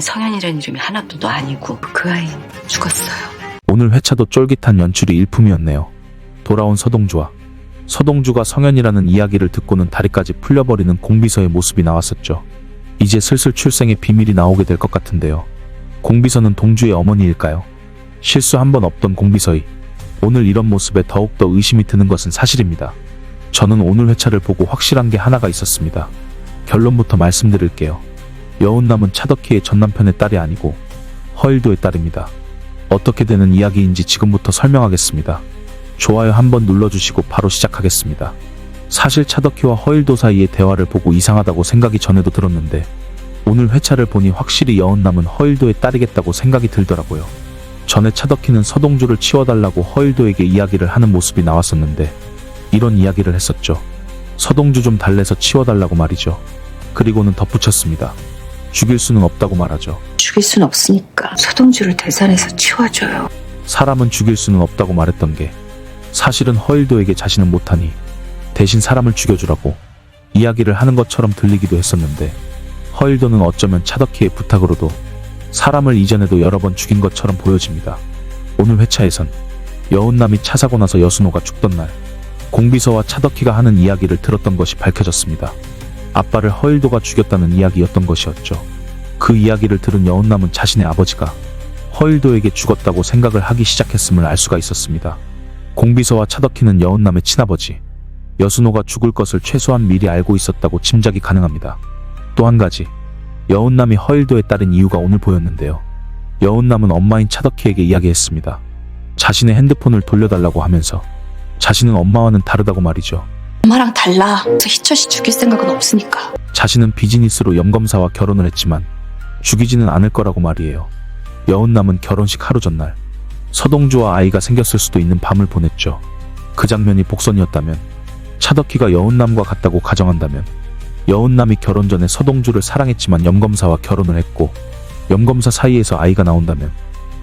성현이라는 이름이 하나도 아니고 그 아이 죽었어요. 오늘 회차도 쫄깃한 연출이 일품이었네요. 돌아온 서동주와 서동주가 성현이라는 이야기를 듣고는 다리까지 풀려버리는 공비서의 모습이 나왔었죠. 이제 슬슬 출생의 비밀이 나오게 될 것 같은데요. 공비서는 동주의 어머니일까요? 실수 한 번 없던 공비서이 오늘 이런 모습에 더욱더 의심이 드는 것은 사실입니다. 저는 오늘 회차를 보고 확실한 게 하나가 있었습니다. 결론부터 말씀드릴게요. 여운남은 차덕희의 전남편의 딸이 아니고 허일도의 딸입니다. 어떻게 되는 이야기인지 지금부터 설명하겠습니다. 좋아요 한번 눌러주시고 바로 시작하겠습니다. 사실 차덕희와 허일도 사이의 대화를 보고 이상하다고 생각이 전에도 들었는데 오늘 회차를 보니 확실히 여운남은 허일도의 딸이겠다고 생각이 들더라고요. 전에 차덕희는 서동주를 치워달라고 허일도에게 이야기를 하는 모습이 나왔었는데 이런 이야기를 했었죠. 서동주 좀 달래서 치워달라고 말이죠. 그리고는 덧붙였습니다. 죽일 수는 없다고 말하죠. 죽일 순 없으니까 서동주를 대산해서 치워줘요. 사람은 죽일 수는 없다고 말했던 게 사실은 허일도에게 자신은 못하니 대신 사람을 죽여주라고 이야기를 하는 것처럼 들리기도 했었는데 허일도는 어쩌면 차덕희의 부탁으로도 사람을 이전에도 여러 번 죽인 것처럼 보여집니다. 오늘 회차에선 여운남이 차 사고 나서 여순호가 죽던 날 공비서와 차덕희가 하는 이야기를 들었던 것이 밝혀졌습니다. 아빠를 허일도가 죽였다는 이야기였던 것이었죠. 그 이야기를 들은 여운남은 자신의 아버지가 허일도에게 죽었다고 생각을 하기 시작했음을 알 수가 있었습니다. 공비서와 차덕희는 여운남의 친아버지, 여순호가 죽을 것을 최소한 미리 알고 있었다고 짐작이 가능합니다. 또 한 가지, 여운남이 허일도의 딸인 이유가 오늘 보였는데요. 여운남은 엄마인 차덕희에게 이야기했습니다. 자신의 핸드폰을 돌려달라고 하면서 자신은 엄마와는 다르다고 말이죠. 엄마랑 달라. 저 희철 씨 죽일 생각은 없으니까. 자신은 비즈니스로 염검사와 결혼을 했지만 죽이지는 않을 거라고 말이에요. 여운남은 결혼식 하루 전날 서동주와 아이가 생겼을 수도 있는 밤을 보냈죠. 그 장면이 복선이었다면 차덕희가 여운남과 같다고 가정한다면 여운남이 결혼 전에 서동주를 사랑했지만 염검사와 결혼을 했고 염검사 사이에서 아이가 나온다면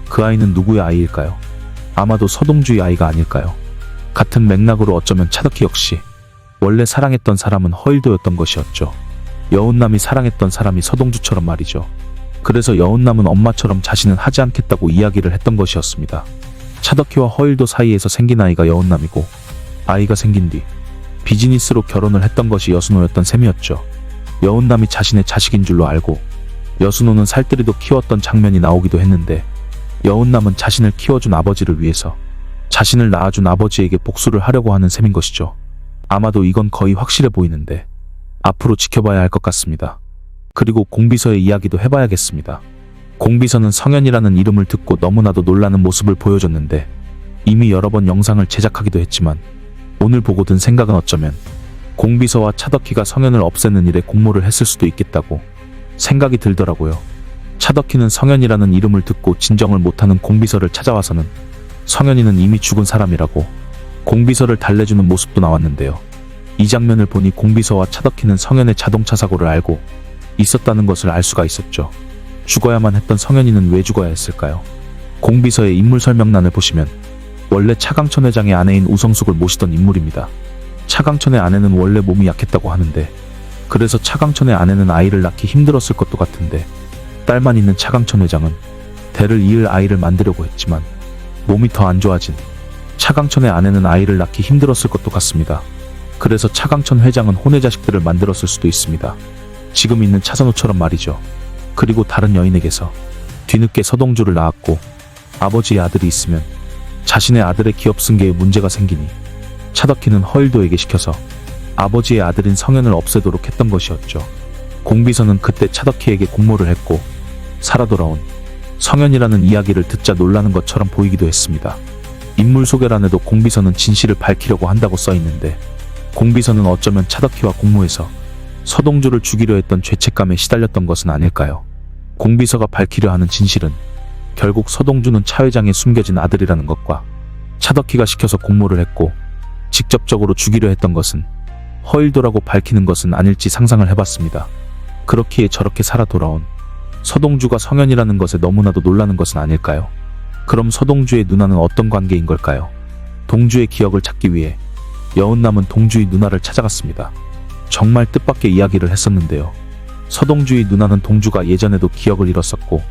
그 아이는 누구의 아이일까요? 아마도 서동주의 아이가 아닐까요? 같은 맥락으로 어쩌면 차덕희 역시 원래 사랑했던 사람은 허일도였던 것이었죠. 여운남이 사랑했던 사람이 서동주처럼 말이죠. 그래서 여운남은 엄마처럼 자신은 하지 않겠다고 이야기를 했던 것이었습니다. 차덕희와 허일도 사이에서 생긴 아이가 여운남이고 아이가 생긴 뒤 비즈니스로 결혼을 했던 것이 여순호였던 셈이었죠. 여운남이 자신의 자식인 줄로 알고 여순호는 살뜰히도 키웠던 장면이 나오기도 했는데 여운남은 자신을 키워준 아버지를 위해서 자신을 낳아준 아버지에게 복수를 하려고 하는 셈인 것이죠. 아마도 이건 거의 확실해 보이는데 앞으로 지켜봐야 할 것 같습니다. 그리고 공비서의 이야기도 해봐야겠습니다. 공비서는 성현이라는 이름을 듣고 너무나도 놀라는 모습을 보여줬는데 이미 여러 번 영상을 제작하기도 했지만 오늘 보고 든 생각은 어쩌면 공비서와 차덕희가 성현을 없애는 일에 공모를 했을 수도 있겠다고 생각이 들더라고요. 차덕희는 성현이라는 이름을 듣고 진정을 못하는 공비서를 찾아와서는 성현이는 이미 죽은 사람이라고 공비서를 달래주는 모습도 나왔는데요. 이 장면을 보니 공비서와 차덕희는 성현의 자동차 사고를 알고 있었다는 것을 알 수가 있었죠. 죽어야만 했던 성현이는 왜 죽어야 했을까요? 공비서의 인물 설명란을 보시면 원래 차강천 회장의 아내인 우성숙을 모시던 인물입니다. 차강천의 아내는 원래 몸이 약했다고 하는데 그래서 차강천의 아내는 아이를 낳기 힘들었을 것도 같은데 딸만 있는 차강천 회장은 대를 이을 아이를 만들려고 했지만 몸이 더 안 좋아진 차강천의 아내는 아이를 낳기 힘들었을 것도 같습니다. 그래서 차강천 회장은 혼외 자식들을 만들었을 수도 있습니다. 지금 있는 차선호처럼 말이죠. 그리고 다른 여인에게서 뒤늦게 서동주를 낳았고 아버지의 아들이 있으면 자신의 아들의 기업 승계에 문제가 생기니 차덕희는 허일도에게 시켜서 아버지의 아들인 성현을 없애도록 했던 것이었죠. 공비서는 그때 차덕희에게 공모를 했고 살아 돌아온 성현이라는 이야기를 듣자 놀라는 것처럼 보이기도 했습니다. 인물 소개란에도 공비서는 진실을 밝히려고 한다고 써 있는데 공비서는 어쩌면 차덕희와 공모해서 서동주를 죽이려 했던 죄책감에 시달렸던 것은 아닐까요? 공비서가 밝히려 하는 진실은 결국 서동주는 차 회장의 숨겨진 아들이라는 것과 차덕희가 시켜서 공모를 했고 직접적으로 죽이려 했던 것은 허일도라고 밝히는 것은 아닐지 상상을 해봤습니다. 그렇기에 저렇게 살아 돌아온 서동주가 성현이라는 것에 너무나도 놀라는 것은 아닐까요? 그럼 서동주의 누나는 어떤 관계인 걸까요? 동주의 기억을 찾기 위해 여운남은 동주의 누나를 찾아갔습니다. 정말 뜻밖의 이야기를 했었는데요. 서동주의 누나는 동주가 예전에도 기억을 잃었었고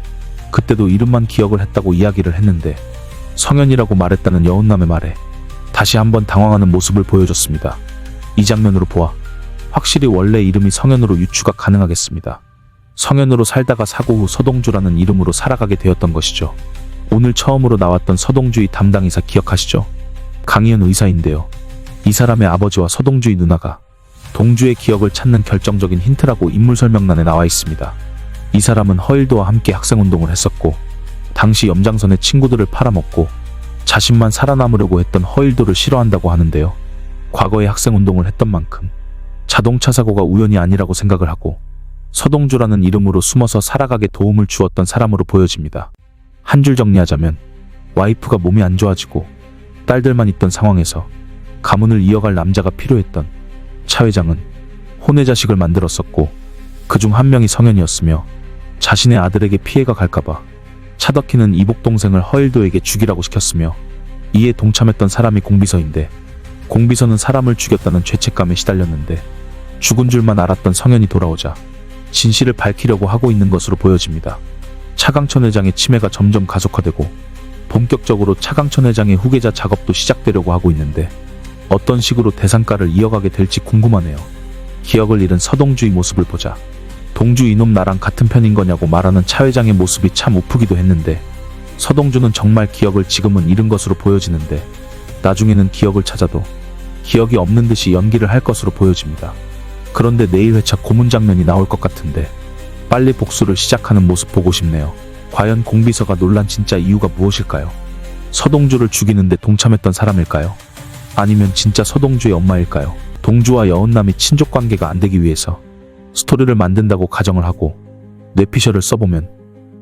그때도 이름만 기억을 했다고 이야기를 했는데 성현이라고 말했다는 여운남의 말에 다시 한번 당황하는 모습을 보여줬습니다. 이 장면으로 보아 확실히 원래 이름이 성현으로 유추가 가능하겠습니다. 성현으로 살다가 사고 후 서동주라는 이름으로 살아가게 되었던 것이죠. 오늘 처음으로 나왔던 서동주의 담당 이사 기억하시죠? 강희연 의사인데요. 이 사람의 아버지와 서동주의 누나가 동주의 기억을 찾는 결정적인 힌트라고 인물 설명란에 나와 있습니다. 이 사람은 허일도와 함께 학생운동을 했었고 당시 염장선의 친구들을 팔아먹고 자신만 살아남으려고 했던 허일도를 싫어한다고 하는데요. 과거에 학생운동을 했던 만큼 자동차 사고가 우연이 아니라고 생각을 하고 서동주라는 이름으로 숨어서 살아가게 도움을 주었던 사람으로 보여집니다. 한 줄 정리하자면 와이프가 몸이 안 좋아지고 딸들만 있던 상황에서 가문을 이어갈 남자가 필요했던 차 회장은 혼외 자식을 만들었었고 그 중 한 명이 성현이었으며 자신의 아들에게 피해가 갈까봐 차덕희는 이복 동생을 허일도에게 죽이라고 시켰으며 이에 동참했던 사람이 공비서인데 공비서는 사람을 죽였다는 죄책감에 시달렸는데 죽은 줄만 알았던 성현이 돌아오자 진실을 밝히려고 하고 있는 것으로 보여집니다. 차강천 회장의 치매가 점점 가속화되고 본격적으로 차강천 회장의 후계자 작업도 시작되려고 하고 있는데 어떤 식으로 대상가를 이어가게 될지 궁금하네요. 기억을 잃은 서동주의 모습을 보자 동주 이놈 나랑 같은 편인 거냐고 말하는 차 회장의 모습이 참 우프기도 했는데 서동주는 정말 기억을 지금은 잃은 것으로 보여지는데 나중에는 기억을 찾아도 기억이 없는 듯이 연기를 할 것으로 보여집니다. 그런데 내일 회차 고문 장면이 나올 것 같은데 빨리 복수를 시작하는 모습 보고 싶네요. 과연 공비서가 논란 진짜 이유가 무엇일까요? 서동주를 죽이는데 동참했던 사람일까요? 아니면 진짜 서동주의 엄마일까요? 동주와 여운남이 친족 관계가 안 되기 위해서 스토리를 만든다고 가정을 하고 뇌피셜을 써보면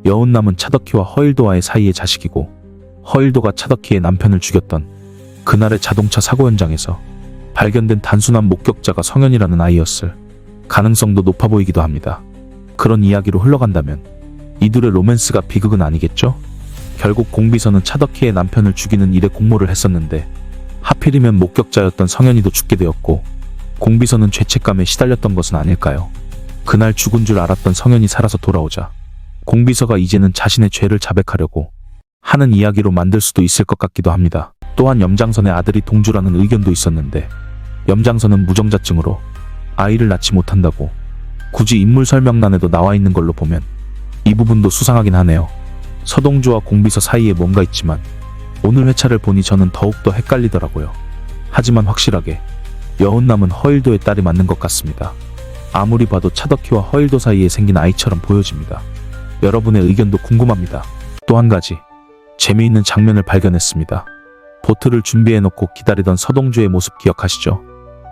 여운남은 차덕희와 허일도와의 사이의 자식이고 허일도가 차덕희의 남편을 죽였던 그날의 자동차 사고 현장에서 발견된 단순한 목격자가 성현이라는 아이였을 가능성도 높아 보이기도 합니다. 그런 이야기로 흘러간다면 이둘의 로맨스가 비극은 아니겠죠? 결국 공비서는 차덕희의 남편을 죽이는 일에 공모를 했었는데 하필이면 목격자였던 성현이도 죽게 되었고 공비서는 죄책감에 시달렸던 것은 아닐까요? 그날 죽은 줄 알았던 성현이 살아서 돌아오자 공비서가 이제는 자신의 죄를 자백하려고 하는 이야기로 만들 수도 있을 것 같기도 합니다. 또한 염장선의 아들이 동주라는 의견도 있었는데 염장선은 무정자증으로 아이를 낳지 못한다고 굳이 인물 설명란에도 나와 있는 걸로 보면 이 부분도 수상하긴 하네요. 서동주와 공비서 사이에 뭔가 있지만 오늘 회차를 보니 저는 더욱더 헷갈리더라고요. 하지만 확실하게 여운남은 허일도의 딸이 맞는 것 같습니다. 아무리 봐도 차덕희와 허일도 사이에 생긴 아이처럼 보여집니다. 여러분의 의견도 궁금합니다. 또 한 가지 재미있는 장면을 발견했습니다. 보트를 준비해놓고 기다리던 서동주의 모습 기억하시죠?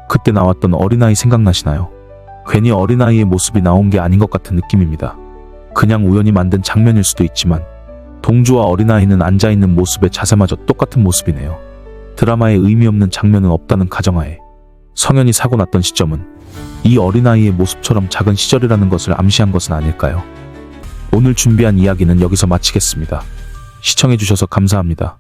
그때 나왔던 어린아이 생각나시나요? 괜히 어린아이의 모습이 나온 게 아닌 것 같은 느낌입니다. 그냥 우연히 만든 장면일 수도 있지만 동주와 어린아이는 앉아있는 모습의 자세마저 똑같은 모습이네요. 드라마에 의미 없는 장면은 없다는 가정하에 성현이 사고 났던 시점은 이 어린아이의 모습처럼 작은 시절이라는 것을 암시한 것은 아닐까요? 오늘 준비한 이야기는 여기서 마치겠습니다. 시청해주셔서 감사합니다.